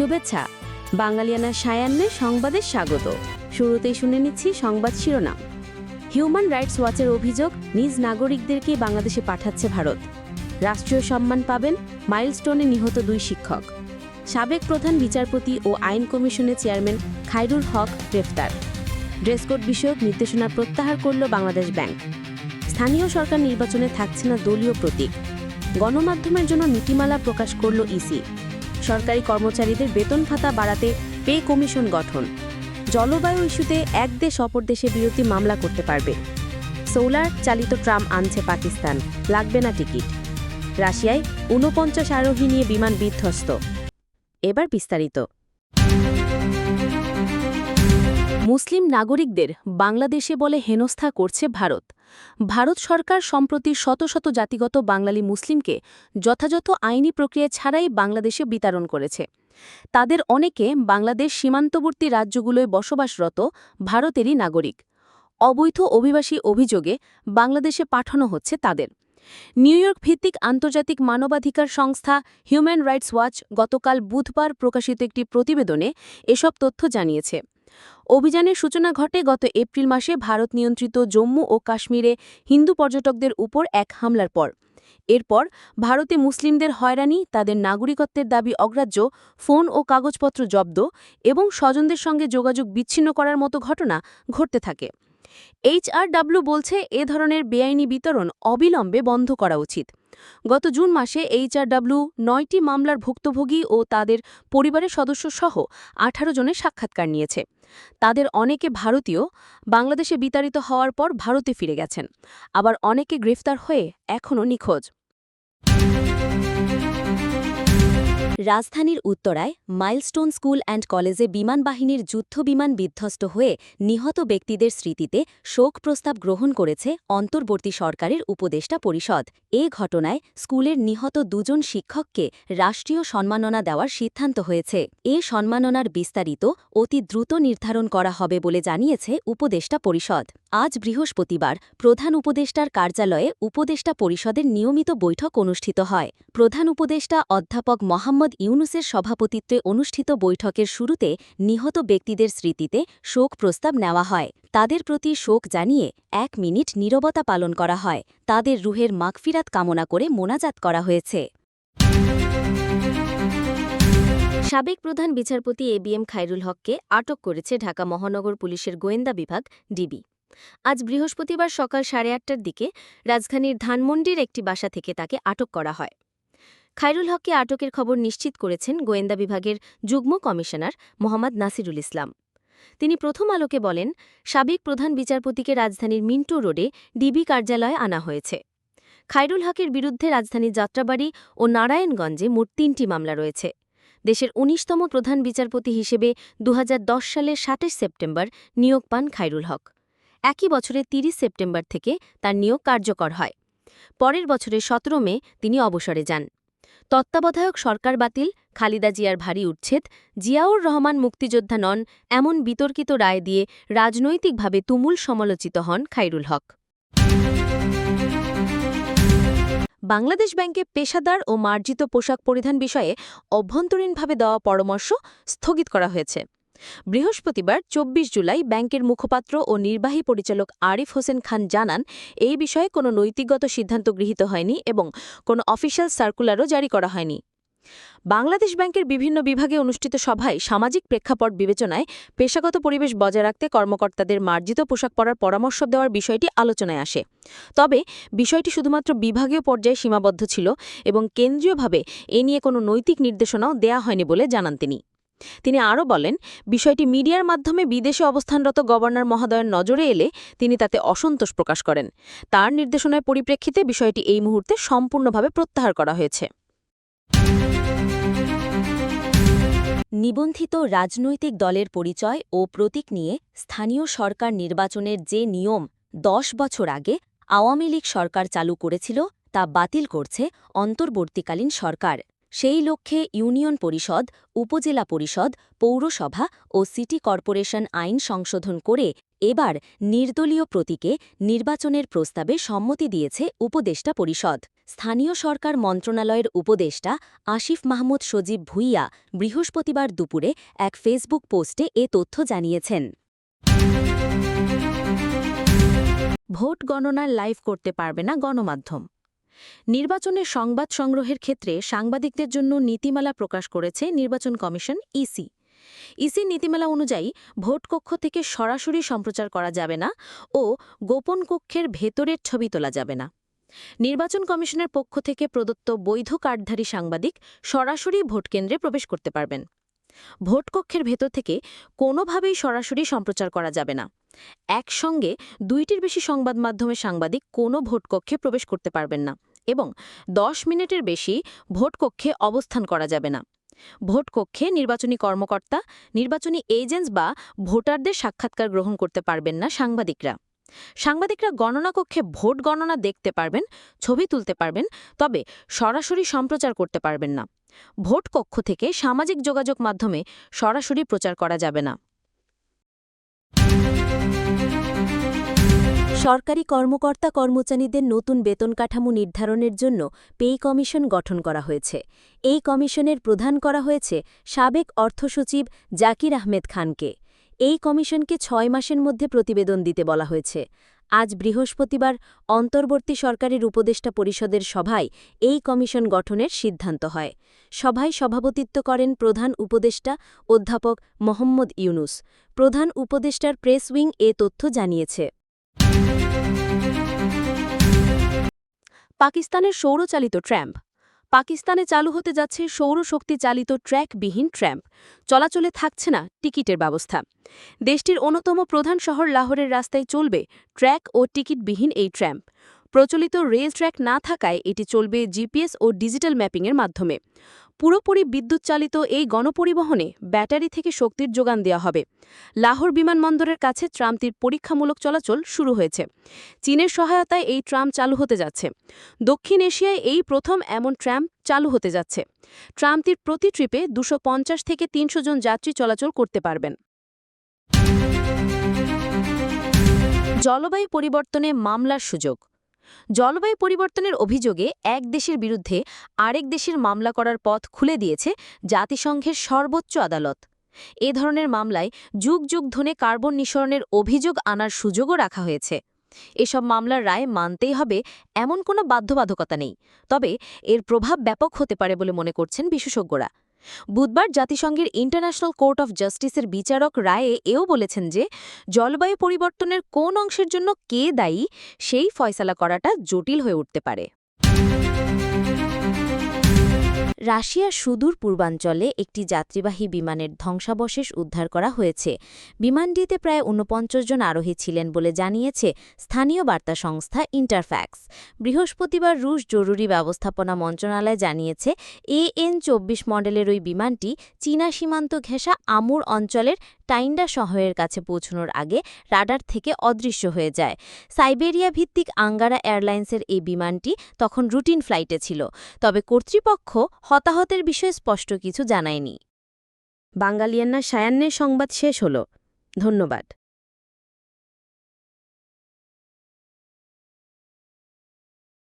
শুভেচ্ছা। বাঙালিয়ানা সায়ান্নে সংবাদের স্বাগত। শুরুতেই শুনে নিচ্ছি সংবাদ শিরোনাম। হিউম্যান রাইটস ওয়াচের অভিযোগ, নিজ নাগরিকদেরকে বাংলাদেশে পাঠাচ্ছে ভারত। রাষ্ট্রীয় সম্মান পাবেন মাইলস্টোনে নিহত দুই শিক্ষক। সাবেক প্রধান বিচারপতি ও আইন কমিশনের চেয়ারম্যান খাইরুল হক গ্রেফতার। ড্রেসকোড বিষয়ক নির্দেশনা প্রত্যাহার করল বাংলাদেশ ব্যাংক। স্থানীয় সরকার নির্বাচনে থাকছে না দলীয় প্রতীক। গণমাধ্যমের জন্য নীতিমালা প্রকাশ করল ইসি। সরকারি কর্মচারীদের বেতন ভাতা বাড়াতে পে কমিশন গঠন। জলবায়ু ইস্যুতে এক দেশ অপর দেশে বিরতি মামলা করতে পারবে। সোলার চালিত ট্রাম আনছে পাকিস্তান, লাগবে না টিকিট। রাশিয়ায় ঊনপঞ্চাশ আরোহী নিয়ে বিমান বিধ্বস্ত। এবার বিস্তারিত। মুসলিম নাগরিকদের বাংলাদেশে বলে হেনস্থা করছে ভারত। ভারত সরকার সম্প্রতি শত শত জাতিগত বাঙালি মুসলিমকে যথাযথ আইনি প্রক্রিয়া ছাড়াই বাংলাদেশে বিতরণ করেছে। তাদের অনেকে বাংলাদেশ সীমান্তবর্তী রাজ্যগুলোয় বসবাসরত ভারতেরই নাগরিক। অবৈধ অভিবাসী অভিযোগে বাংলাদেশে পাঠানো হচ্ছে তাদের। নিউ ইয়র্ক ভিত্তিক আন্তর্জাতিক মানবাধিকার সংস্থা হিউম্যান রাইটস ওয়াচ গতকাল বুধবার প্রকাশিত একটি প্রতিবেদনে এসব তথ্য জানিয়েছে। অভিযানের সূচনা ঘটে গত এপ্রিল মাসে ভারত নিয়ন্ত্রিত জম্মু ও কাশ্মীরে হিন্দু পর্যটকদের উপর এক হামলার পর। এরপর ভারতে মুসলিমদের হয়রানি, তাদের নাগরিকত্বের দাবি অগ্রাহ্য, ফোন ও কাগজপত্র জব্দ এবং স্বজনদের সঙ্গে যোগাযোগ বিচ্ছিন্ন করার মতো ঘটনা ঘটতে থাকে। এইচআরডব্লিউ বলছে, এ ধরনের বেআইনি বিতরণ অবিলম্বে বন্ধ করা উচিত। গত জুন মাসে এইচআরডাব্লিউ নয়টি মামলার ভুক্তভোগী ও তাদের পরিবারের সদস্য সহ আঠারো জনের সাক্ষাৎকার নিয়েছে। তাদের অনেকে ভারতীয়, বাংলাদেশে বিতাড়িত হওয়ার পর ভারতে ফিরে গেছেন। আবার অনেকে গ্রেফতার হয়ে এখনও নিখোঁজ। রাজধানীর উত্তরায় মাইলস্টোন স্কুল অ্যান্ড কলেজে বিমান বাহিনীর যুদ্ধবিমান বিধ্বস্ত হয়ে নিহত ব্যক্তিদের স্মৃতিতে শোক প্রস্তাব গ্রহণ করেছে অন্তর্বর্তী সরকারের উপদেষ্টা পরিষদ। এ ঘটনায় স্কুলের নিহত দুজন শিক্ষককে রাষ্ট্রীয় সম্মাননা দেওয়ার সিদ্ধান্ত হয়েছে। এ সম্মাননার বিস্তারিত অতি দ্রুত নির্ধারণ করা হবে বলে জানিয়েছে উপদেষ্টা পরিষদ। আজ বৃহস্পতিবার প্রধান উপদেষ্টার কার্যালয়ে উপদেষ্টা পরিষদের নিয়মিত বৈঠক অনুষ্ঠিত হয়। প্রধান উপদেষ্টা অধ্যাপক মোহাম্মদ ইউনুসের সভাপতিত্বে অনুষ্ঠিত বৈঠকের শুরুতে নিহত ব্যক্তিদের স্মৃতিতে শোক প্রস্তাব নেওয়া হয়। তাদের প্রতি শোক জানিয়ে এক মিনিট নীরবতা পালন করা হয়। তাদের রুহের মাগফিরাত কামনা করে মোনাজাত করা হয়েছে। সাবেক প্রধান বিচারপতি এ বি এম খায়রুল হককে আটক করেছে ঢাকা মহানগর পুলিশের গোয়েন্দা বিভাগ, ডিবি। আজ বৃহস্পতিবার সকাল সাড়ে আটটার দিকে রাজধানীর ধানমন্ডির একটি বাসা থেকে তাকে আটক করা হয়। খায়রুল হককে আটকের খবর নিশ্চিত করেছেন গোয়েন্দা বিভাগের যুগ্ম কমিশনার মোহাম্মদ নাসিরুল ইসলাম। তিনি প্রথম আলোকে বলেন, সাবেক প্রধান বিচারপতিকে রাজধানীর মিন্টো রোডে ডিবি কার্যালয়ে আনা হয়েছে। খায়রুল হকের বিরুদ্ধে রাজধানীর যাত্রাবাড়ি ও নারায়ণগঞ্জে মোট তিনটি মামলা রয়েছে। দেশের ১৯তম প্রধান বিচারপতি হিসেবে দু সালের সাতাশ সেপ্টেম্বর নিয়োগ পান খায়রুল হক। একই বছরের ৩০ সেপ্টেম্বর থেকে তার নিয়োগ কার্যকর হয়। পরের বছরের সতেরো মে তিনি অবসরে যান। তত্ত্বাবধায়ক সরকার বাতিল, খালিদা জিয়ার ভারী উচ্ছেদ, জিয়াউর রহমান মুক্তিযোদ্ধা নন, এমন বিতর্কিত রায় দিয়ে রাজনৈতিকভাবে তুমুল সমালোচিত হন খাইরুল হক। বাংলাদেশ ব্যাংকে পেশাদার ও মার্জিত পোশাক পরিধান বিষয়ে অভ্যন্তরীণভাবে দেওয়া পরামর্শ স্থগিত করা হয়েছে। বৃহস্পতিবার ২৪ জুলাই ব্যাংকের মুখপাত্র ও নির্বাহী পরিচালক আরিফ হোসেন খান জানান, এই বিষয়ে কোনো নৈতিকগত সিদ্ধান্ত গৃহীত হয়নি এবং কোনো অফিসিয়াল সার্কুলারও জারি করা হয়নি। বাংলাদেশ ব্যাংকের বিভিন্ন বিভাগে অনুষ্ঠিত সভায় সামাজিক প্রেক্ষাপট বিবেচনায় পেশাগত পরিবেশ বজায় রাখতে কর্মকর্তাদের মার্জিত পোশাক পরার পরামর্শ দেওয়ার বিষয়টি আলোচনায় আসে। তবে বিষয়টি শুধুমাত্র বিভাগীয় পর্যায়ে সীমাবদ্ধ ছিল এবং কেন্দ্রীয়ভাবে এ নিয়ে কোনো নৈতিক নির্দেশনাও দেয়া হয়নি বলে জানান তিনি। তিনি আরও বলেন, বিষয়টি মিডিয়ার মাধ্যমে বিদেশে অবস্থানরত গভর্নর মহোদয়ের নজরে এলে তিনি তাতে অসন্তোষ প্রকাশ করেন। তার নির্দেশনার পরিপ্রেক্ষিতে বিষয়টি এই মুহূর্তে সম্পূর্ণভাবে প্রত্যাহার করা হয়েছে। নিবন্ধিত রাজনৈতিক দলের পরিচয় ও প্রতীক নিয়ে স্থানীয় সরকার নির্বাচনের যে নিয়ম দশ বছর আগে আওয়ামী লীগ সরকার চালু করেছিল, তা বাতিল করছে অন্তর্বর্তীকালীন সরকার। সেই লক্ষ্যে ইউনিয়ন পরিষদ, উপজেলা পরিষদ, পৌরসভা ও সিটি কর্পোরেশন আইন সংশোধন করে এবার নির্দলীয় প্রতীকে নির্বাচনের প্রস্তাবে সম্মতি দিয়েছে উপদেষ্টা পরিষদ। স্থানীয় সরকার মন্ত্রণালয়ের উপদেষ্টা আসিফ মাহমুদ সজীব ভুইয়া বৃহস্পতিবার দুপুরে এক ফেসবুক পোস্টে এ তথ্য জানিয়েছেন। ভোট গণনার লাইভ করতে পারবে না গণমাধ্যম। নির্বাচনের সংবাদ সংগ্রহের ক্ষেত্রে সাংবাদিকদের জন্য নীতিমালা প্রকাশ করেছে নির্বাচন কমিশন ইসি। ইসির নীতিমালা অনুযায়ী ভোট কক্ষ থেকে সরাসরি সম্প্রচার করা যাবে না ও গোপন কক্ষের ভেতরের ছবি তোলা যাবে না। নির্বাচন কমিশনের পক্ষ থেকে প্রদত্ত বৈধ কার্ডধারী সাংবাদিক সরাসরি ভোটকেন্দ্রে প্রবেশ করতে পারবেন। ভোটকক্ষের ভেতর থেকে কোনোভাবেই সরাসরি সম্প্রচার করা যাবে না। একসঙ্গে দুইটির বেশি সংবাদ মাধ্যমে সাংবাদিক কোনো ভোটকক্ষে প্রবেশ করতে পারবেন না এবং দশ মিনিটের বেশি ভোটকক্ষে অবস্থান করা যাবে না। ভোটকক্ষে নির্বাচনী কর্মকর্তা, নির্বাচনী এজেন্টস বা ভোটারদের সাক্ষাৎকার গ্রহণ করতে পারবেন না সাংবাদিকরা। সাংবাদিকরা গণনা কক্ষে ভোট গণনা দেখতে পারবেন, ছবি তুলতে পারবেন, তবে সরাসরি সম্প্রচার করতে পারবেন না। ভোট কক্ষ থেকে সামাজিক যোগাযোগ মাধ্যমে সরাসরি প্রচার করা যাবে না। সরকারি কর্মকর্তা কর্মচারীদের নতুন বেতন কাঠামো নির্ধারণের জন্য পেই কমিশন গঠন করা হয়েছে। এই কমিশনের প্রধান করা হয়েছে সাবেক অর্থসচিব জাকির আহমেদ খানকে। এই কমিশনকে ছয় মাসের মধ্যে প্রতিবেদন দিতে বলা হয়েছে। আজ বৃহস্পতিবার অন্তর্বর্তী সরকারের উপদেষ্টা পরিষদের সভায় এই কমিশন গঠনের সিদ্ধান্ত হয়। সভায় সভাপতিত্ব করেন প্রধান উপদেষ্টা অধ্যাপক মোহাম্মদ ইউনুস। প্রধান উপদেষ্টার প্রেস উইং এ তথ্য জানিয়েছে। পাকিস্তানের সৌরচালিত ট্র্যাম্প পাকিস্তানে চালু হতে যাচ্ছে সৌরশক্তি চালিত ট্র্যাকবিহীন ট্র্যাম্প। চলাচলে থাকছে না টিকিটের ব্যবস্থা। দেশটির অন্যতম প্রধান শহর লাহোরের রাস্তায় চলবে ট্র্যাক ও টিকিটবিহীন এই ট্র্যাম্প। প্রচলিত রেল ট্র্যাক না থাকায় এটি চলবে জিপিএস ও ডিজিটাল ম্যাপিংয়ের মাধ্যমে। পুরোপুরি বিদ্যুৎ চালিত এই গণপরিবহনে ব্যাটারি থেকে শক্তির যোগান দেওয়া হবে। লাহোর বিমানবন্দরের কাছে ট্রামটির পরীক্ষামূলক চলাচল শুরু হয়েছে। চীনের সহায়তায় এই ট্রাম চালু হতে যাচ্ছে। দক্ষিণ এশিয়ায় এই প্রথম এমন ট্রাম চালু হতে যাচ্ছে। ট্রামটির প্রতি ট্রিপে দুশো থেকে তিনশো জন যাত্রী চলাচল করতে পারবেন। জলবায়ু পরিবর্তনে মামলার সুযোগ। জলবায়ু পরিবর্তনের অভিযোগে এক দেশের বিরুদ্ধে আরেক দেশের মামলা করার পথ খুলে দিয়েছে জাতিসংঘের সর্বোচ্চ আদালত। এ ধরনের মামলায় যুগ যুগ ধরে কার্বন নিঃসরণের অভিযোগ আনার সুযোগও রাখা হয়েছে। এসব মামলার রায় মানতেই হবে এমন কোনো বাধ্যবাধকতা নেই, তবে এর প্রভাব ব্যাপক হতে পারে বলে মনে করছেন বিশেষজ্ঞরা। বুধবার জাতিসংঘের ইন্টারন্যাশনাল কোর্ট অফ জাস্টিসের বিচারক রায়ে এও বলেছেন যে, জলবায়ু পরিবর্তনের কোন অংশের জন্য কে দায়ী, সেই ফয়সালা করাটা জটিল হয়ে উঠতে পারে। রাশিয়ার সুদূর পূর্বাঞ্চলে একটি যাত্রীবাহী বিমানের ধ্বংসাবশেষ উদ্ধার করা হয়েছে। বিমানটিতে প্রায় ঊনপঞ্চাশ জন আরোহী ছিলেন বলে জানিয়েছে স্থানীয় বার্তা সংস্থা ইন্টারফ্যাক্স। বৃহস্পতিবার রুশ জরুরি ব্যবস্থাপনা মন্ত্রণালয় জানিয়েছে এএন চব্বিশ মডেলের ওই বিমানটি চীনা সীমান্ত ঘেঁষা আমুর অঞ্চলের টাইন্ডা শহরের কাছে পৌঁছানোর আগে রাডার থেকে অদৃশ্য হয়ে যায়। সাইবেরিয়া ভিত্তিক আঙ্গারা এয়ারলাইন্সের এই বিমানটি তখন রুটিন ফ্লাইটে ছিল, তবে কর্তৃপক্ষ হতাহতের বিষয়ে স্পষ্ট কিছু জানায়নি। বাঙালিয়ান্না সায়ান্নের সংবাদ শেষ হল। ধন্যবাদ।